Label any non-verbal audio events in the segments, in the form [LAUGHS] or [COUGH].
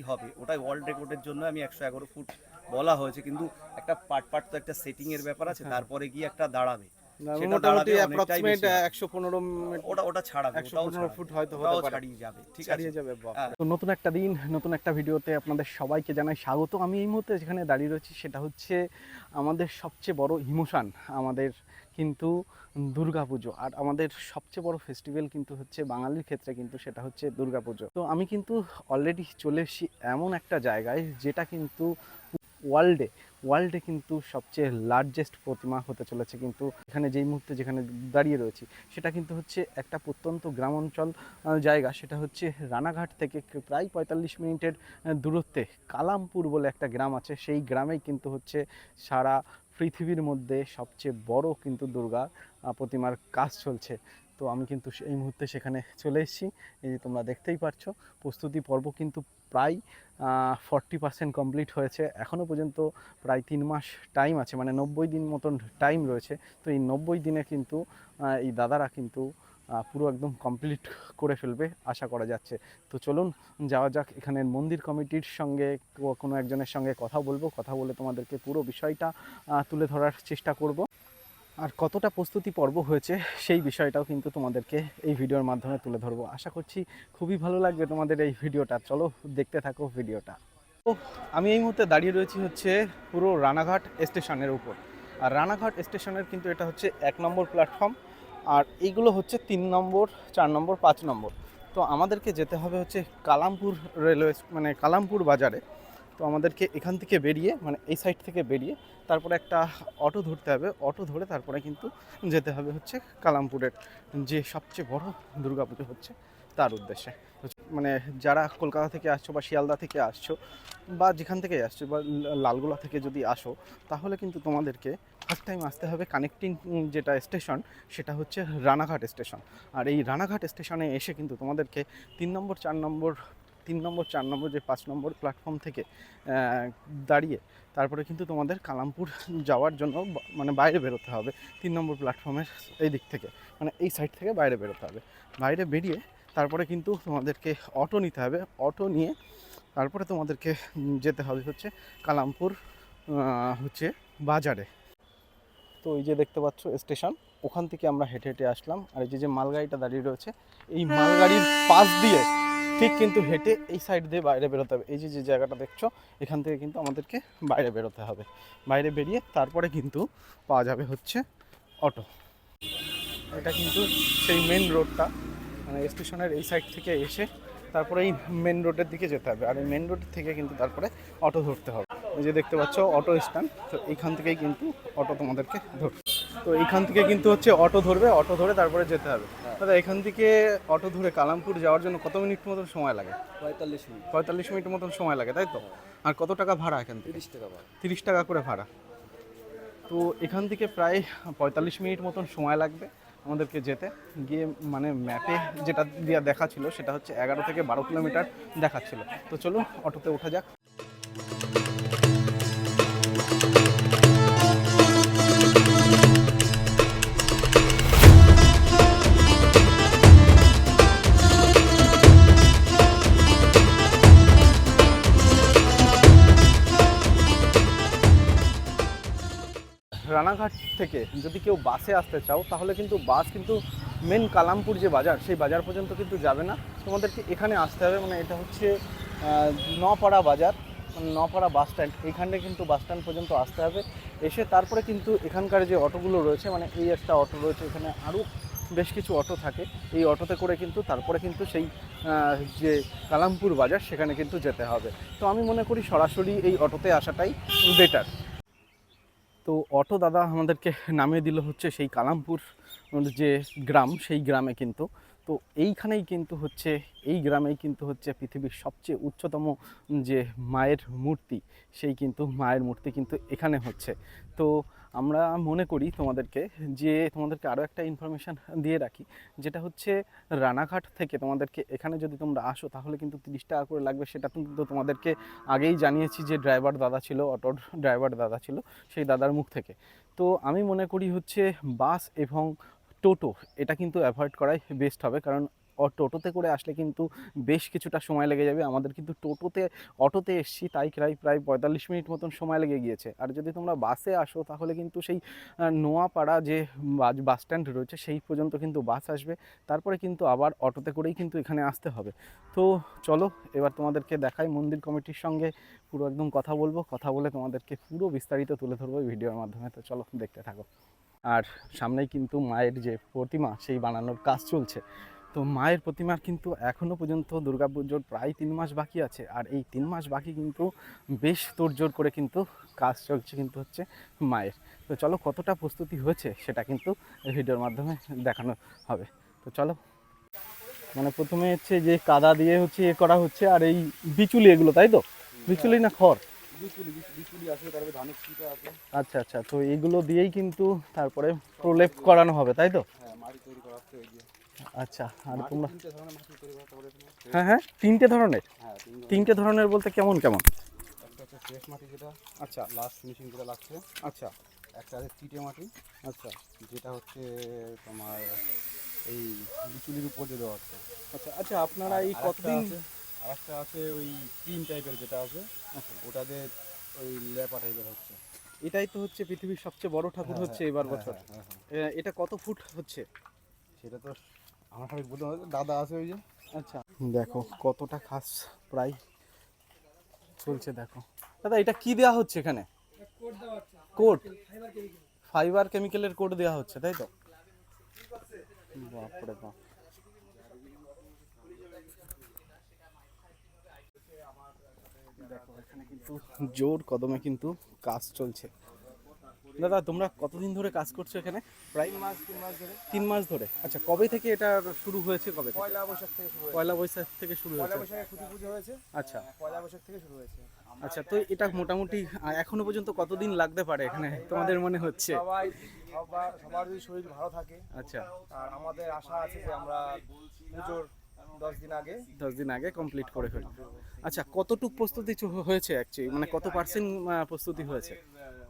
বেশি হবে? ওটাই ওয়ার্ল্ড রেকর্ডের জন্য আমি একশো এগারো ফুট বলা হয়েছে। কিন্তু একটা পার্ট পার্ট তো একটা সেটিং এর ব্যাপার আছে তারপরে গিয়ে একটা দাঁড়াবে। মোটামুটি অ্যাপ্রক্সিমেট বেশি। হবে। একশো পনেরো ওটা ওটা ছাড়াবে একশো ওটাও পনেরো ছাড়াবে। ফুট হয়তো হতে পারে। ছাড়িয়ে যাবে ঠিক আছে? যাবে হ্যাঁ। তো নতুন একটা দিন নতুন একটা ভিডিওতে আপনাদের সবাইকে জানাই স্বাগত। আমি এই মুহূর্তে যেখানে দাঁড়িয়ে রয়েছি সেটা হচ্ছে আমাদের সবচেয়ে বড় ইমোশান আমাদের কিন্তু দুর্গাপুজো আর আমাদের সবচেয়ে বড় ফেস্টিভ্যাল কিন্তু হচ্ছে বাঙালির ক্ষেত্রে কিন্তু সেটা হচ্ছে দুর্গাপুজো তো আমি কিন্তু অলরেডি চলে এসেছি এমন একটা জায়গায় যেটা কিন্তু ওয়ার্ল্ডে ওয়ার্ল্ডে কিন্তু সবচেয়ে লার্জেস্ট প্রতিমা হতে চলেছে কিন্তু এখানে যেই মুহূর্তে যেখানে দাঁড়িয়ে রয়েছি, সেটা কিন্তু হচ্ছে একটা প্রত্যন্ত গ্রাম অঞ্চল জায়গা। সেটা হচ্ছে রানাঘাট থেকে প্রায় পঁয়তাল্লিশ মিনিটের দূরত্বে কালামপুর বলে একটা গ্রাম আছে। সেই গ্রামেই কিন্তু হচ্ছে সারা পৃথিবীর মধ্যে সবচেয়ে বড় কিন্তু দুর্গা প্রতিমার কাজ চলছে। তো আমি কিন্তু এই মুহূর্তে সেখানে চলে এসেছি। এই যে তোমরা দেখতেই পাচ্ছ প্রস্তুতি পর্ব কিন্তু প্রায় ফর্টি পার্সেন্ট কমপ্লিট হয়েছে। এখনও পর্যন্ত প্রায় তিন মাস টাইম আছে মানে নব্বই দিন মতন টাইম রয়েছে। তো এই নব্বই দিনে কিন্তু এই দাদারা কিন্তু পুরো একদম কমপ্লিট করে ফেলবে, আশা করা যাচ্ছে। তো চলুন, যাওয়া যাক এখানের মন্দির কমিটির সঙ্গে কোনো একজনের সঙ্গে কথা বলব। কথা বলে তোমাদেরকে পুরো বিষয়টা তুলে ধরার চেষ্টা করব। আর কতটা প্রস্তুতি পর্ব হয়েছে সেই বিষয়টাও কিন্তু তোমাদেরকে এই ভিডিওর মাধ্যমে তুলে ধরবো। আশা করছি খুবই ভালো লাগবে তোমাদের এই ভিডিওটা। চলো, দেখতে থাকো ভিডিওটা। তো আমি এই মুহূর্তে দাঁড়িয়ে রয়েছি হচ্ছে পুরো রানাঘাট স্টেশনের উপর। আর রানাঘাট স্টেশনের কিন্তু এটা হচ্ছে এক নম্বর প্ল্যাটফর্ম আর এইগুলো হচ্ছে তিন নম্বর, চার নম্বর, পাঁচ নম্বর। তো আমাদেরকে যেতে হবে হচ্ছে কালামপুর রেলওয়ে মানে কালামপুর বাজারে। তো আমাদেরকে এখান থেকে বেরিয়ে মানে এই সাইড থেকে বেরিয়ে, তারপরে একটা অটো ধরতে হবে। অটো ধরে তারপরে কিন্তু যেতে হবে হচ্ছে কালামপুরের যে সবচেয়ে বড় দুর্গাপুজো হচ্ছে, তার উদ্দেশ্যে। মানে যারা কলকাতা থেকে আসছো বা শিয়ালদা থেকে আসছো বা যেখান থেকে আসছো বা লালগোলা থেকে যদি আসো, তাহলে কিন্তু তোমাদেরকে ফার্স্ট টাইম আসতে হবে কানেক্টিং যেটা স্টেশন সেটা হচ্ছে রানাঘাট স্টেশন আর এই রানাঘাট স্টেশনে এসে কিন্তু তোমাদেরকে তিন নম্বর, চার নম্বর, তিন নম্বর, চার নম্বর, যে পাঁচ নম্বর প্ল্যাটফর্ম থেকে দাঁড়িয়ে তারপরে কিন্তু তোমাদের কালামপুর যাওয়ার জন্য মানে বাইরে বেরোতে হবে। তিন নম্বর প্ল্যাটফর্মের এই দিক থেকে মানে এই সাইড থেকে বাইরে বেরোতে হবে। বাইরে বেরিয়ে তারপরে কিন্তু তোমাদেরকে অটো নিতে হবে। অটো নিয়ে তারপরে তোমাদেরকে যেতে হবে হচ্ছে কালামপুর হচ্ছে বাজারে। তো এই যে দেখতে পাচ্ছ স্টেশন ওখান থেকে আমরা হেঁটে হেঁটে আসলাম। আর এই যে যে মালগাড়িটা দাঁড়িয়ে রয়েছে, এই মালগাড়ির পাশ দিয়ে ঠিক কিন্তু হেঁটে এই সাইড দিয়ে বাইরে বেরোতে হবে। এই যে যে জায়গাটা দেখছ, এখান থেকে কিন্তু আমাদেরকে বাইরে বেরোতে হবে। বাইরে বেরিয়ে তারপরে কিন্তু পাওয়া যাবে হচ্ছে অটো এটা কিন্তু সেই মেন রোডটা মানে স্টেশনের এই সাইড থেকে এসে তারপরে এই মেন রোডের দিকে যেতে হবে। আর এই মেন রোড থেকে কিন্তু তারপরে অটো ধরতে হবে। এই যে দেখতে পাচ্ছ অটো স্ট্যান্ড তো এইখান থেকেই কিন্তু অটো তোমাদেরকে ধরবে তো এইখান থেকে কিন্তু হচ্ছে অটো ধরবে অটো ধরে তারপরে যেতে হবে। দাদা এখান থেকে অটো ধরে কালামপুর যাওয়ার জন্য কত মিনিট মতন সময় লাগে? পঁয়তাল্লিশ মিনিট। পঁয়তাল্লিশ মিনিট মতন সময় লাগে তাই তো? আর কত টাকা ভাড়া এখান থেকে? তিরিশ টাকা ভাড়া। তিরিশ টাকা করে ভাড়া। তো এখান থেকে প্রায় পঁয়তাল্লিশ মিনিট মতন সময় লাগবে। আমাদেরকে যেতে। গিয়ে মানে ম্যাপে যেটা দিয়ে দেখাচ্ছিল সেটা হচ্ছে এগারো থেকে বারো কিলোমিটার দেখাচ্ছিল। তো চলুন, অটোতে ওঠা যাক। রানাঘাট থেকে যদি কেউ বাসে আসতে চাও, তাহলে কিন্তু বাস কিন্তু মেন কালামপুর যে বাজার, সেই বাজার পর্যন্ত কিন্তু যাবে না। তোমাদেরকে এখানে আসতে হবে মানে এটা হচ্ছে নপাড়া বাজার মানে নপাড়া বাস স্ট্যান্ড এইখানে কিন্তু বাস স্ট্যান্ড পর্যন্ত আসতে হবে। এসে তারপরে কিন্তু এখানকার যে অটোগুলো রয়েছে মানে এই একটা অটো রয়েছে, এখানে আরও বেশ কিছু অটো থাকে। এই অটোতে করে কিন্তু তারপরে কিন্তু সেই যে কালামপুর বাজার, সেখানে কিন্তু যেতে হবে। তো আমি মনে করি সরাসরি এই অটোতে আসাটাই বেটার তো অটো দাদা আমাদেরকে নামিয়ে দিল হচ্ছে সেই কালামপুর যে গ্রাম সেই গ্রামে কিন্তু। তো এইখানেই কিন্তু হচ্ছে, এই গ্রামেই কিন্তু হচ্ছে পৃথিবীর সবচেয়ে উচ্চতম যে মায়ের মূর্তি, সেই কিন্তু মায়ের মূর্তি কিন্তু এখানে হচ্ছে। তো আমরা মনে করি তোমাদেরকে যে, তোমাদেরকে আরও একটা ইনফরমেশান দিয়ে রাখি, যেটা হচ্ছে রানাঘাট থেকে তোমাদেরকে এখানে যদি তোমরা আসো, তাহলে কিন্তু তিরিশ টাকা করে লাগবে, সেটা কিন্তু তোমাদেরকে আগেই জানিয়েছি যে ড্রাইভার দাদা ছিল, অটোর ড্রাইভার দাদা ছিল, সেই দাদার মুখ থেকে। তো আমি মনে করি হচ্ছে বাস এবং টোটো, এটা কিন্তু অ্যাভয়েড করাই বেস্ট হবে। কারণ টোটোতে করে আসলে কিন্তু বেশ কিছুটা সময় লেগে যাবে। আমাদের কিন্তু টোটোতে, অটোতে এসছি, তাই প্রায় প্রায় পঁয়তাল্লিশ মিনিট মতন সময় লেগে গিয়েছে। আর যদি তোমরা বাসে আসো, তাহলে কিন্তু সেই নোয়াপাড়া যে বাস স্ট্যান্ড রয়েছে, সেই পর্যন্ত কিন্তু বাস আসবে। তারপরে কিন্তু আবার অটোতে করেই কিন্তু এখানে আসতে হবে। তো চলো, এবার তোমাদেরকে দেখাই মন্দির কমিটির সঙ্গে। পুরো একদম কথা বলব। কথা বলে তোমাদেরকে পুরো বিস্তারিত তুলে ধরবো ভিডিওর মাধ্যমে। তো চলো, দেখতে থাকো। আর সামনেই কিন্তু মায়ের যে প্রতিমা সেই বানানোর কাজ চলছে। তো মায়ের প্রতিমার কিন্তু এখনও পর্যন্ত দুর্গাপুজোর প্রায় তিন মাস বাকি আছে। আর এই তিন মাস বাকি কিন্তু বেশ তোড়জোড় করে কিন্তু কাজ চলছে কিন্তু হচ্ছে মায়ের। তো চলো কতটা প্রস্তুতি হয়েছে সেটা কিন্তু ভিডিওর মাধ্যমে দেখানো হবে। তো চলো। মানে প্রথমে হচ্ছে যে কাদা দিয়ে হচ্ছে এ করা হচ্ছে আর এই বিচুলি এগুলো তাই তো? বিচুলি না খড়? আচ্ছা আচ্ছা তো এইগুলো দিয়েই কিন্তু তারপরে প্রলেপ করানো হবে তাই তো? হ্যাঁ আচ্ছা আর তোমরা তারপরে হ্যাঁ হ্যাঁ তিনটে ধরনের? হ্যাঁ তিনটে ধরনের। বলতে কেমন কেমন? মাটি যেটা আচ্ছা। লাস্ট ফিনিশিং যেটা লাগছে। আচ্ছা। একটা আছে চিটে মাটি। আচ্ছা। যেটা হচ্ছে তোমার এই বিচুলির উপর দিয়ে দেওয়া আচ্ছা আচ্ছা আপনারা এই কতদিন আর একটা আছে ওই টিন টাইপের যেটা আছে আচ্ছা ওটাতে ওই লেপা টাইপের হচ্ছে। এটাই তো হচ্ছে পৃথিবীর সবচেয়ে বড় ঠাকুর হ্যাঁ, হচ্ছে হ্যাঁ, এবার হ্যাঁ, বছর। এটা কত ফুট হচ্ছে? সেটা তো আমার সবাই বলতে হবে, দাদা আছে ওই যে। আচ্ছা। দেখো কতটা খাস প্রায় চলছে দেখো। দাদা এটা কি দেওয়া হচ্ছে এখানে? কোট। ফাইবার কেমিক্যালের কোট দেওয়া হচ্ছে তাই তো? বাপরে বাপ দেখো এখানে কিন্তু জোর কদমে কিন্তু কাজ চলছে। দাদা তোমরা কতদিন ধরে কাজ করছ এখানে? প্রায় মাস তিন মাস ধরে। তিন মাস ধরে? আচ্ছা কবে থেকে এটা শুরু হয়েছে কবে পয়লা বৈশাখ থেকে শুরু পয়লা বৈশাখ থেকে শুরু পয়লা হয়েছে বৈশাখে খুঁটি পুজো হয়েছে। আচ্ছা। পয়লা বৈশাখ থেকে শুরু হয়েছে। আচ্ছা তো এটা মোটামুটি এখনও পর্যন্ত কতদিন লাগতে পারে এখানে? তোমাদের মনে হচ্ছে? সবাই সবার সবার যদি শরীর ভালো থাকে আচ্ছা। আর আমাদের আশা আছে যে আমরা পুজোর দশ দিন আগে? দশ দিন আগে কমপ্লিট করে ফেলি আচ্ছা কতটুক প্রস্তুতি হয়েছে অ্যাকচুয়ালি মানে কত পার্সেন্ট প্রস্তুতি হয়েছে?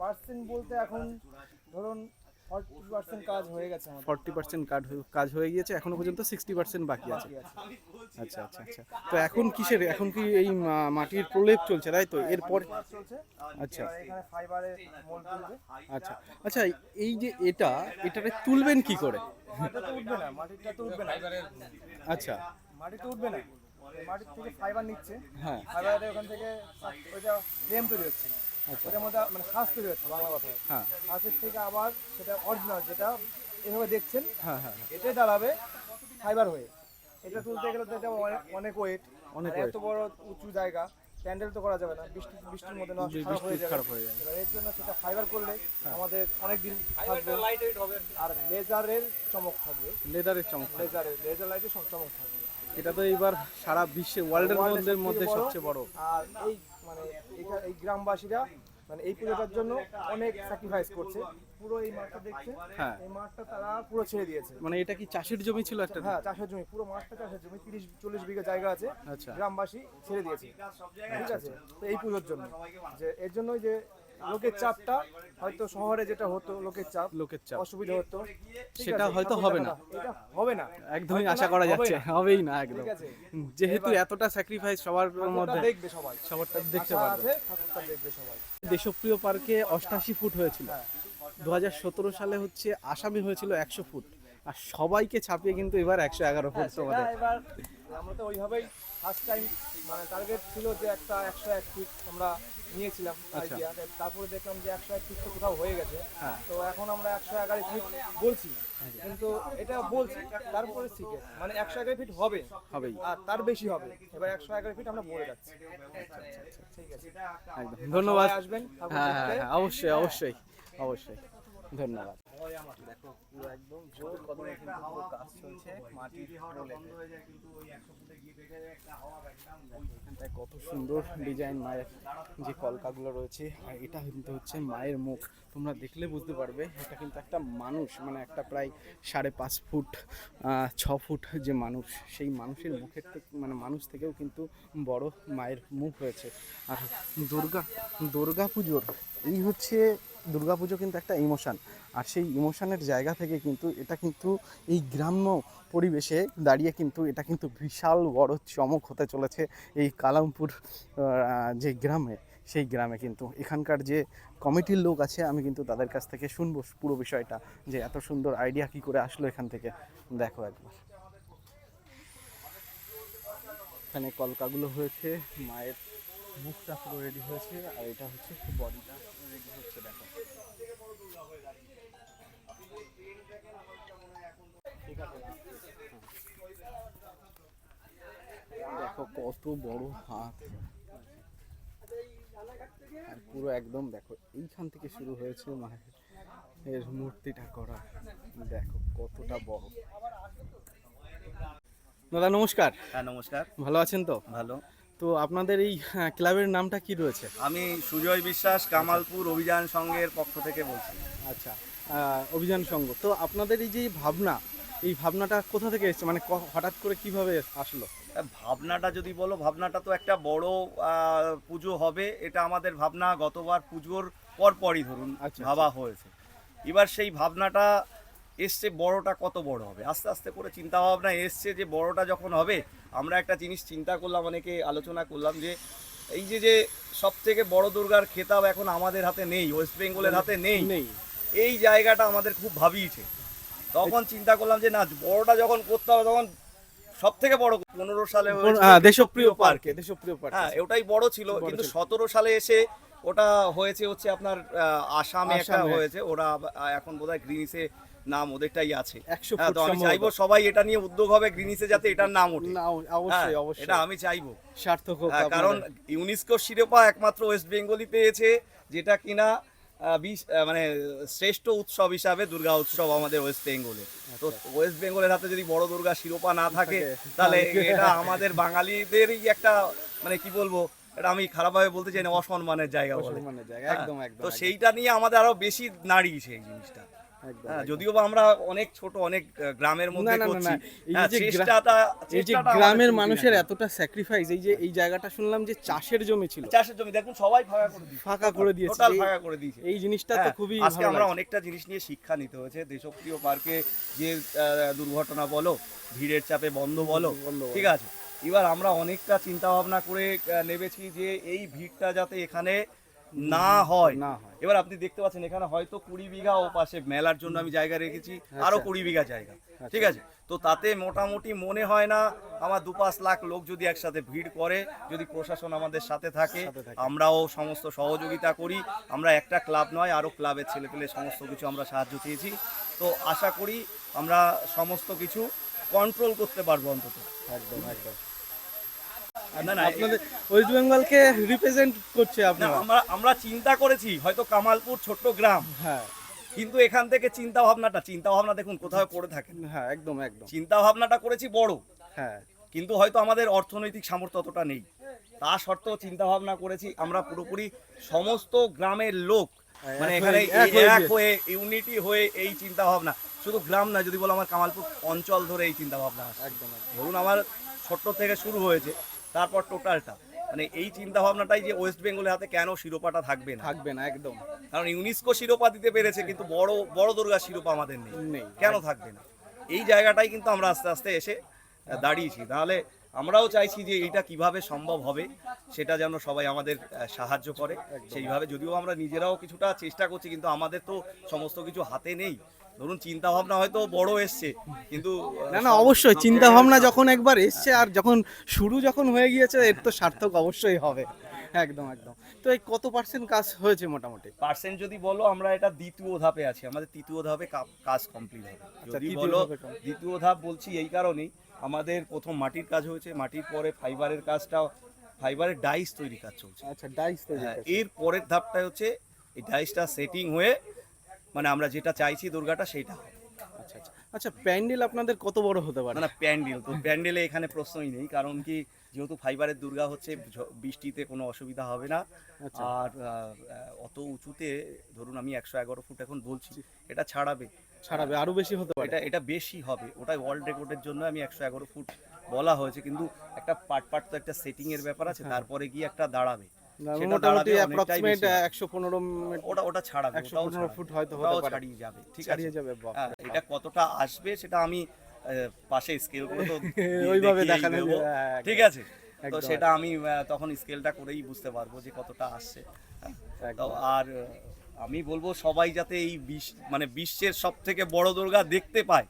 পার্সেন্ট বলতে এখন ধরুন ফর্টি পার্সেন্ট কাজ হয়ে গেছে কাজ হয়ে গিয়েছে এখনও পর্যন্ত সিক্সটি পার্সেন্ট বাকি আছে। আচ্ছা আচ্ছা আচ্ছা। তো এখন কিসের এখন কি এই মাটির প্রলেপ চলছে তাই তো? এরপর আচ্ছা। আচ্ছা আচ্ছা এই যে এটা এটাকে তুলবেন কি করে? আচ্ছা। মাটি তো উঠবে না। মাটির থেকে ফাইবার নিচ্ছে। হ্যাঁ। ফাইবারের ওখান থেকে ওইটা ফ্রেম তৈরি হচ্ছে। আচ্ছা। ওটার মধ্যে মানে শ্বাস তৈরি হচ্ছে বাংলা কথায় হ্যাঁ। শ্বাসের থেকে আবার সেটা অরিজিনাল যেটা এভাবে দেখছেন হ্যাঁ হ্যাঁ এটাই দাঁড়াবে ফাইবার হয়ে। এটা তুলতে গেলে তো এটা অনেক- অনেক ওয়েট অনেক এত বড় উঁচু জায়গা প্যান্ডেল তো করা যাবে না। বৃষ্টি বৃষ্টির মধ্যে নষ্ট হয়ে যাবে। খারাপ হয়ে যাবে। এর জন্য সেটা ফাইবার করলে আমাদের অনেক দিন থাকবে আর লেজারের চমক থাকবে। লেদারের চমক লেজারের লেজার লাইটের সব চমক থাকবে। এটা তো এইবার সারা বিশ্বে ওয়ার্ল্ডের মধ্যে মধ্যে সবচেয়ে বড়। আর এই মানে এই গ্রামবাসীরা মানে এই পুজোটার জন্য অনেক স্যাক্রিফাইস করছে। পুরো এই মাঠটা দেখছে হ্যাঁ। এই মাঠটা তারা পুরো ছেড়ে দিয়েছে। মানে এটা কি চাষের জমি ছিল একটা? হ্যাঁ চাষের জমি পুরো মাঠটা চাষের জমি তিরিশ চল্লিশ বিঘা জায়গা আছে আচ্ছা। গ্রামবাসী ছেড়ে দিয়েছে। ঠিক আছে? তো এই পুজোর জন্য। যে এর জন্যই যে লোকের চাপটা হয়তো শহরে যেটা হতো লোকের চাপ লোকের চাপ। অসুবিধা হতো। সেটা হয়তো হবে না। এটা হবে না। একদমই আশা করা যাচ্ছে হবেই না একদম। যেহেতু এতটা স্যাক্রিফাইস সবার মধ্যে দেখবে সবাই। সবারটা দেখতে পারবে। ঠাকুরটা দেখবে সবাই। দেশপ্রিয় পার্কে অষ্টাশি ফুট হয়েছিল। হ্যাঁ। দু সালে হচ্ছে আসামি হয়েছিল একশো ফুট। আর সবাইকে ছাপিয়ে কিন্তু এবার একশো এগারো ফুট সেটা তোমাদের এবার আমরা তো ওইভাবেই ফার্স্ট টাইম মানে টার্গেট ছিল যে একটা একশো এক ফিট আমরা নিয়েছিলাম আচ্ছা। আইডিয়া তারপরে দেখলাম যে একশো এক ফিট তো কোথাও হয়ে গেছে। হ্যাঁ। তো এখন আমরা একশো এগারো ফিট বলছি। কিন্তু এটা বলছি তারপরে সিক্রেট মানে একশো এগারো ফিট হবে। হবেই। আর তার বেশি হবে। এবার একশো এগারো ফিট আমরা বলে যাচ্ছি। ঠিক আছে। ধন্যবাদ। আসবেন হ্যাঁ হ্যাঁ হ্যাঁ, অবশ্যই অবশ্যই অবশ্যই। ধন্যবাদ। দেখো পুরো একদম জোর কদমে কিন্তু কাজ চলছে। মাটির এখানটায় কত সুন্দর ডিজাইন মায়ের যে কলকাগুলো রয়েছে, আর এটা কিন্তু হচ্ছে মায়ের মুখ। তোমরা দেখলে বুঝতে পারবে, এটা কিন্তু একটা মানুষ মানে একটা প্রায় সাড়ে পাঁচ ফুট ছ ফুট যে মানুষ, সেই মানুষের মুখের থেকে মানে মানুষ থেকেও কিন্তু বড় মায়ের মুখ হয়েছে আর দুর্গা দুর্গা পুজোর, এই হচ্ছে দুর্গাপুজো কিন্তু একটা ইমোশান। আর সেই ইমোশানের জায়গা থেকে কিন্তু এটা কিন্তু এই গ্রাম্য পরিবেশে দাঁড়িয়ে কিন্তু এটা কিন্তু বিশাল বড় চমক হতে চলেছে এই কালামপুর যে গ্রামে, সেই গ্রামে কিন্তু। এখানকার যে কমিটির লোক আছে, আমি কিন্তু তাদের কাছ থেকে শুনব পুরো বিষয়টা, যে এত সুন্দর আইডিয়া কি করে আসলো এখান থেকে। দেখো একবার। এখানে কলকাগুলো হয়েছে, মায়ের মুখটা পুরো রেডি হয়েছে আর এটা হচ্ছে বডিটা রেডি হচ্ছে দেখো। ঠিক আছে দেখো। কত বড় হাত। আর পুরো একদম দেখো এইখান থেকে শুরু হয়েছে মায়ের এর মূর্তিটা করা। দেখো কতটা বড়। দাদা নমস্কার। হ্যাঁ নমস্কার। ভালো আছেন তো? ভালো। তো আপনাদের এই হ্যাঁ, ক্লাবের নামটা কি রয়েছে? আমি সুজয় বিশ্বাস কামালপুর অভিযান সংঘের পক্ষ থেকে বলছি। আচ্ছা অভিযান সংঘ। তো আপনাদের এই যে ভাবনা এই ভাবনাটা কোথা থেকে এসেছে? মানে হঠাৎ করে কীভাবে আসলো? ভাবনাটা যদি বলো ভাবনাটা তো একটা বড় পুজো হবে এটা আমাদের ভাবনা। গতবার পুজোর পরপরই ধরুন আচ্ছা, ভাবা হয়েছে। এবার সেই ভাবনাটা এসছে বড়টা কত বড় হবে? আস্তে আস্তে করে চিন্তা ভাবনা এসছে যে বড়টা যখন হবে আমরা একটা জিনিস চিন্তা করলাম অনেকে আলোচনা করলাম যে এই যে যে সব থেকে বড় দুর্গার খেতাব এখন আমাদের হাতে নেই ওয়েস্ট বেঙ্গলের হাতে নেই নেই। এই জায়গাটা আমাদের খুব ভাবিয়েছে। তখন চিন্তা করলাম যে না বড়টা যখন করতে হবে তখন সব থেকে বড় পনেরো সালে আহ, দেশপ্রিয় পার্কে দেশপ্রিয় পার্ক। হ্যাঁ ওটাই বড় ছিল কিন্তু সতেরো সালে এসে ওটা হয়েছে হচ্ছে আপনার আসামে একটা হয়েছে ওরা এখন বোধহয় গ্রিনিসে নাম ওদেরটাই আছে। হ্যাঁ তো আমি চাইব সবাই এটা নিয়ে উদ্যোগ হবে গ্রিনিসে যাতে এটার নাম ওঠে। হ্যাঁ, অবশ্যই অবশ্যই এটা আমি চাইব। সার্থক হ্যাঁ। কারণ ইউনেস্কো শিরোপা একমাত্র ওয়েস্ট বেঙ্গলই পেয়েছে যেটা কিনা মানে শ্রেষ্ঠ উৎসব হিসাবে দুর্গা উৎসব আমাদের ওয়েস্ট বেঙ্গলে। তো ওয়েস্ট বেঙ্গলের হাতে যদি বড় দুর্গা শিরোপা না থাকে তাহলে এটা আমাদের বাঙালিদেরই একটা মানে কি বলব এটা আমি খারাপভাবে বলতে চাই না অসম্মানের জায়গা বলে। তো সেইটা নিয়ে আমাদের আরও বেশি নাড়িয়েছে এই জিনিসটা। যদিও বা আমরা অনেক ছোট অনেক গ্রামের মধ্যে করছি। এই হ্যাঁ, যে চেষ্টাটা এই যে গ্রামের মানুষের এতটা স্যাক্রিফাইস এই যে এই জায়গাটা শুনলাম যে চাষের জমি ছিল। চাষের জমি দেখুন সবাই ফাঁকা করে দিয়েছে। ফাঁকা করে দিয়েছে। টোটাল ফাঁকা করে দিয়েছে। এই জিনিসটা তো হ্যাঁ, খুবই আজকে আমরা অনেকটা জিনিস নিয়ে শিক্ষা নিতে হয়েছে। দেশপ্রিয় পার্কে যে দুর্ঘটনা বলো ভিড়ের চাপে বন্ধ বলো ঠিক আছে? এবার আমরা অনেকটা চিন্তা ভাবনা করে নেমেছি যে এই ভিড়টা যাতে এখানে না হয়। না হয়। এবার আপনি দেখতে পাচ্ছেন এখানে হয়তো কুড়ি বিঘা ও পাশে মেলার জন্য আমি জায়গা রেখেছি আরও আচ্ছা। কুড়ি বিঘা জায়গা ঠিক আছে? তো তাতে মোটামুটি মনে হয় না আমার দু পাঁচ লাখ লোক যদি একসাথে ভিড় করে যদি প্রশাসন আমাদের সাথে থাকে সাথে থাকে। আমরাও সমস্ত সহযোগিতা করি। আমরা একটা ক্লাব নয় আরও ক্লাবের ছেলে পেলে সমস্ত কিছু আমরা সাহায্য চেয়েছি। তো আশা করি আমরা সমস্ত কিছু কন্ট্রোল করতে পারব অন্তত। একদম একদম। না না আপনাদের ওয়েস্ট বেঙ্গলকে রিপ্রেজেন্ট করছে আপনারা। আমরা আমরা চিন্তা করেছি হয়তো কামালপুর ছোট্ট গ্রাম। হ্যাঁ। কিন্তু এখান থেকে চিন্তা ভাবনাটা চিন্তা ভাবনা দেখুন কোথাও পড়ে থাকে হ্যাঁ একদম একদম। চিন্তা ভাবনাটা করেছি বড়। হ্যাঁ। কিন্তু হয়তো আমাদের অর্থনৈতিক সামর্থ্য অতটা নেই। তা সত্ত্বেও চিন্তা ভাবনা করেছি আমরা পুরোপুরি সমস্ত গ্রামের লোক মানে এখানে হয়ে- এক হয়ে। হয়ে ইউনিটি হয়ে এই চিন্তা ভাবনা শুধু গ্রাম না যদি বলো আমার কামালপুর অঞ্চল ধরে এই চিন্তা ভাবনা আসে একদম। ধরুন আমার ছোট্ট থেকে শুরু হয়েছে। তারপর টোটালটা। মানে এই চিন্তা ভাবনাটাই যে ওয়েস্ট বেঙ্গলের হাতে কেন শিরোপাটা থাকবে না। থাকবে না একদম। কারণ ইউনেস্কো শিরোপা দিতে পেরেছে কিন্তু বড় বড় দুর্গা শিরোপা আমাদের নেই। নেই। কেন থাকবে না? এই জায়গাটাই কিন্তু আমরা আস্তে আস্তে এসে দাঁড়িয়েছি। তাহলে আমরাও চাইছি যে এটা কীভাবে সম্ভব হবে সেটা যেন সবাই আমাদের সাহায্য করে। সেইভাবে যদিও আমরা নিজেরাও কিছুটা চেষ্টা করছি কিন্তু আমাদের তো সমস্ত কিছু হাতে নেই। ধরুন চিন্তা ভাবনা হয়তো বড় এসছে কিন্তু না না অবশ্যই চিন্তা ভাবনা যখন একবার এসছে আর যখন শুরু যখন হয়ে গিয়েছে এর তো সার্থক অবশ্যই হবে। একদম একদম। তো এই কত পার্সেন্ট কাজ হয়েছে মোটামুটি? পার্সেন্ট যদি বলো আমরা এটা দ্বিতীয় ধাপে আছি। আমাদের তৃতীয় ধাপে কাজ কমপ্লিট হবে। যদি আচ্ছা, বলো দ্বিতীয় ধাপ বলছি এই কারণেই আমাদের প্রথম মাটির কাজ হয়েছে মাটির পরে ফাইবারের কাজটা ফাইবারের ডাইস তৈরি কাজ চলছে। আচ্ছা ডাইস তৈরি হ্যাঁ, এর পরের ধাপটা হচ্ছে এই ডাইসটা সেটিং হয়ে মানে আমরা যেটা চাইছি দুর্গাটা সেইটা হবে। আচ্ছা আচ্ছা। আচ্ছা প্যান্ডেল আপনাদের কত বড় হতে পারে? না প্যান্ডেল তো প্যান্ডেলে এখানে প্রশ্নই নেই কারণ কি যেহেতু ফাইবারের দুর্গা হচ্ছে বৃষ্টিতে কোনো অসুবিধা হবে না। আচ্ছা। আর অত উঁচুতে ধরুন আমি একশো এগারো ফুট এখন বলছি এটা ছাড়াবে। ছাড়াবে আরও বেশি হতে পারে। এটা এটা বেশি হবে ওটাই ওয়ার্ল্ড রেকর্ডের জন্য আমি একশো এগারো ফুট বলা হয়েছে কিন্তু একটা পার্ট পার্ট তো একটা সেটিংয়ের ব্যাপার আছে তারপরে গিয়ে একটা দাঁড়াবে। মোটামুটি অ্যাপ্রক্সিমেট বেশি হবে। একশো পনেরো ওটা ওটা ছাড়াবে একশো ওটাও পনেরো ছাড়াবে। ফুট হয়তো হতে পারে। ছাড়িয়ে যাবে ঠিক আছে ছাড়িয়ে যাবে হ্যাঁ এটা কতটা আসবে সেটা আমি পাশে স্কেল করে তো [LAUGHS] ওইভাবে দেখানো। হ্যাঁ, ঠিক আছে তো সেটা আমি তখন স্কেলটা করেই বুঝতে পারব যে কতটা আসছে হ্যাঁ। তো আর আমি বলব সবাই যাতে এই বিশ্ব মানে বিশ্বের সব থেকে বড় দুর্গা দেখতে পায়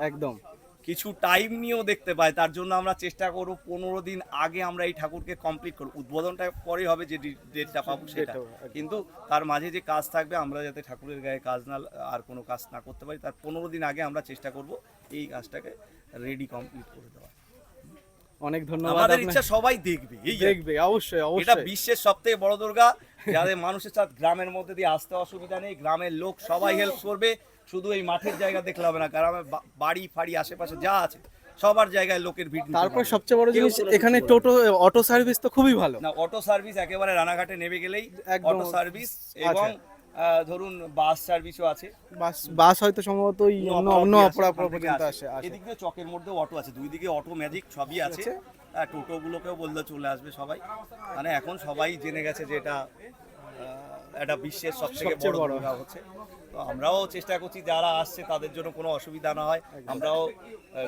একদম কিছু টাইম নিয়েও দেখতে পায় তার জন্য আমরা চেষ্টা করব পনেরো দিন আগে আমরা এই ঠাকুরকে কমপ্লিট করব। উদ্বোধনটা পরেই হবে যে ডেটটা পাবো সেটা। কিন্তু তার মাঝে যে কাজ থাকবে আমরা যাতে ঠাকুরের গায়ে কাজ না আর কোনো কাজ না করতে পারি তার পনেরো দিন আগে আমরা চেষ্টা করব এই কাজটাকে রেডি কমপ্লিট করে দেওয়া অনেক ধন্যবাদ আমাদের ইচ্ছা সবাই দেখবে এই দেখবে অবশ্যই অবশ্যই। এটা বিশ্বের সবথেকে বড় দুর্গা। যাদের মানুষের সাথে গ্রামের মধ্যে দিয়ে আসতে অসুবিধা নেই গ্রামের লোক সবাই [LAUGHS] হেল্প করবে। শুধু এই মাঠের জায়গা দেখলে হবে না কারণ বা- বাড়ি ফাড়ি আশেপাশে যা আছে সবার জায়গায় লোকের ভিড় তারপর সবচেয়ে বড় জিনিস এখানে টোটো অটো সার্ভিস তো খুবই ভালো। না অটো সার্ভিস একেবারে রানাঘাটে নেমে গেলেই। অটো সার্ভিস এবং ধরুন বাস সার্ভিসও আছে। বাস বাস হয়তো সম্ভবত ওই অন্য অপরা পর্যন্ত আসে। এদিক দিয়ে চকের মধ্যেও অটো আছে দুই দিকে অটো ম্যাজিক সবই আছে। আছে। হ্যাঁ টোটো বললে চলে আসবে সবাই। মানে এখন সবাই জেনে গেছে যে এটা এটা বিশ্বের সবথেকে বড়। দুর্গা হচ্ছে। তো আমরাও চেষ্টা করছি যারা আসছে তাদের জন্য কোনো অসুবিধা না হয়। আমরাও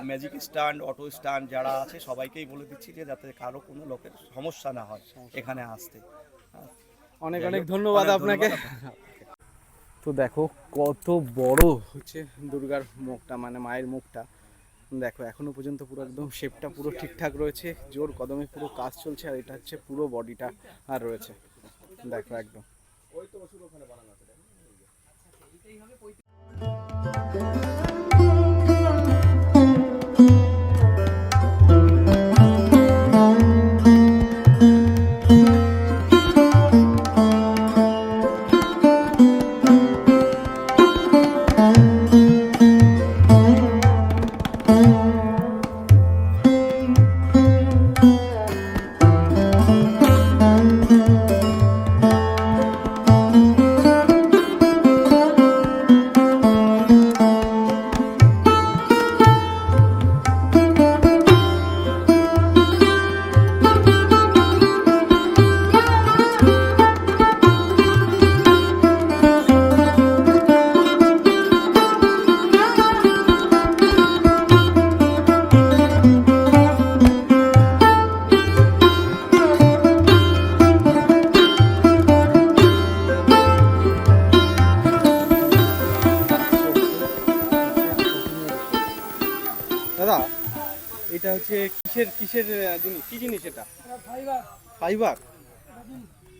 ম্যাজিক স্ট্যান্ড অটো স্ট্যান্ড যারা আছে সবাইকেই বলে দিচ্ছি যে যাতে কারও কোনো লোকের সমস্যা না হয় এখানে আসতে। হ্যাঁ। অনেক অনেক ধন্যবাদ আপনাকে। [LAUGHS] তো দেখো কত বড় হচ্ছে দুর্গার মুখটা মানে মায়ের মুখটা। দেখো এখনও পর্যন্ত পুরো একদম শেপটা পুরো ঠিকঠাক রয়েছে। জোর কদমে পুরো কাজ চলছে আর এটা হচ্ছে পুরো বডিটা আর রয়েছে। দেখো একদম। দাদা কিসের কিসের জিনিস? কি জিনিস এটা? ফাইবার।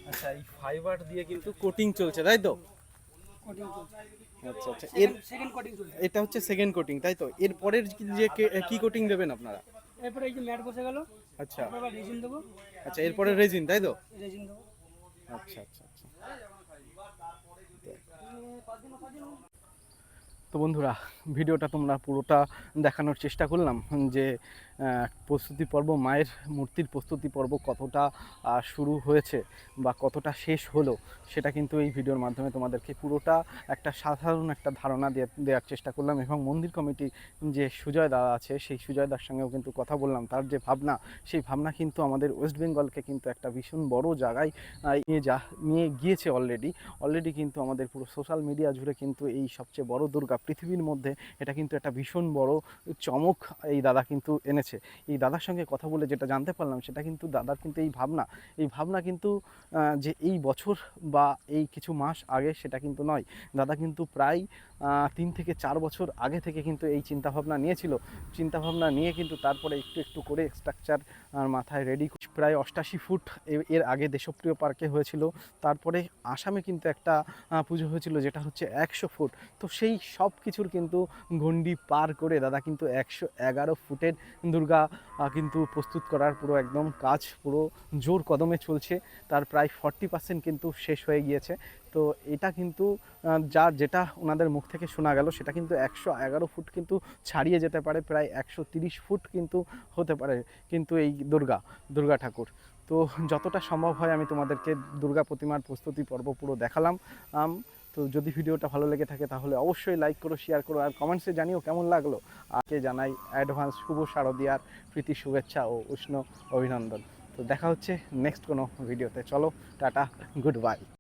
আচ্ছা এই ফাইবার দিয়ে কিন্তু কোটিং চলছে তাই তো? আচ্ছা আচ্ছা। এর সেকেন্ড কোটিং চলছে। এটা হচ্ছে সেকেন্ড কোটিং তাই তো? এর পরের যে কে- কি কোটিং দেবেন আপনারা? এরপরে এই যে ম্যাট বসে গেল। আচ্ছা। রেজিন দেবো। আচ্ছা এরপরে রেজিন তাই তো? রেজিন দেবো। আচ্ছা আচ্ছা আচ্ছা। তো বন্ধুরা ভিডিওটা তোমরা পুরোটা দেখানোর চেষ্টা করলাম যে প্রস্তুতি পর্ব, মায়ের মূর্তির প্রস্তুতি পর্ব কতটা শুরু হয়েছে বা কতটা শেষ হলো, সেটা কিন্তু এই ভিডিওর মাধ্যমে তোমাদেরকে পুরোটা একটা সাধারণ একটা ধারণা দেওয়ার চেষ্টা করলাম এবং মন্দির কমিটি যে সুজয় দা আছে, সেই সুজয় দার সঙ্গেও কিন্তু কথা বললাম। তার যে ভাবনা, সেই ভাবনা কিন্তু আমাদের ওয়েস্ট বেঙ্গলকে কিন্তু একটা ভীষণ বড় জায়গায় নিয়ে যা, নিয়ে গিয়েছে অলরেডি। অলরেডি কিন্তু আমাদের পুরো সোশ্যাল মিডিয়া জুড়ে কিন্তু এই সবচেয়ে বড় দুর্গা পৃথিবীর মধ্যে এটা কিন্তু একটা ভীষণ বড় চমক এই দাদা কিন্তু এনেছে। এই দাদার সঙ্গে কথা বলে যেটা জানতে পারলাম, সেটা কিন্তু দাদার কিন্তু এই ভাবনা। এই ভাবনা কিন্তু যে এই বছর বা এই কিছু মাস আগে সেটা কিন্তু নয়। দাদা কিন্তু প্রায় তিন থেকে চার বছর আগে থেকে কিন্তু এই চিন্তাভাবনা নিয়েছিল। চিন্তাভাবনা নিয়ে কিন্তু তারপরে একটু একটু করে স্ট্রাকচার মাথায় রেডি প্রায় অষ্টাশি ফুট এর আগে দেশপ্রিয় পার্কে হয়েছিল। তারপরে আসামে কিন্তু একটা পুজো হয়েছিল যেটা হচ্ছে একশো ফুট। তো সেই সব কিছুর কিন্তু গণ্ডি পার করে দাদা কিন্তু একশো এগারো ফুটের দুর্গা কিন্তু প্রস্তুত করার পুরো একদম কাজ পুরো জোর কদমে চলছে। তার প্রায় ফর্টি পার্সেন্ট কিন্তু শেষ হয়ে গিয়েছে। তো এটা কিন্তু যা যেটা ওনাদের মুখ থেকে শোনা গেল, সেটা কিন্তু একশো এগারো ফুট কিন্তু ছাড়িয়ে যেতে পারে, প্রায় একশো তিরিশ ফুট কিন্তু হতে পারে কিন্তু এই দুর্গা দুর্গা ঠাকুর। তো যতটা সম্ভব হয় আমি তোমাদেরকে দুর্গা প্রতিমার প্রস্তুতি পর্ব পুরো দেখালাম। তো যদি ভিডিওটা ভালো লেগে থাকে তাহলে অবশ্যই লাইক করো শেয়ার করো আর কমেন্টসে জানিও কেমন লাগল। আজকে জানাই অ্যাডভান্স শুভ শারদিয়ার প্রীতি শুভেচ্ছা ও উষ্ণ অভিনন্দন। তো দেখা হচ্ছে নেক্সট কোনো ভিডিওতে চলো, টাটা গুড বাই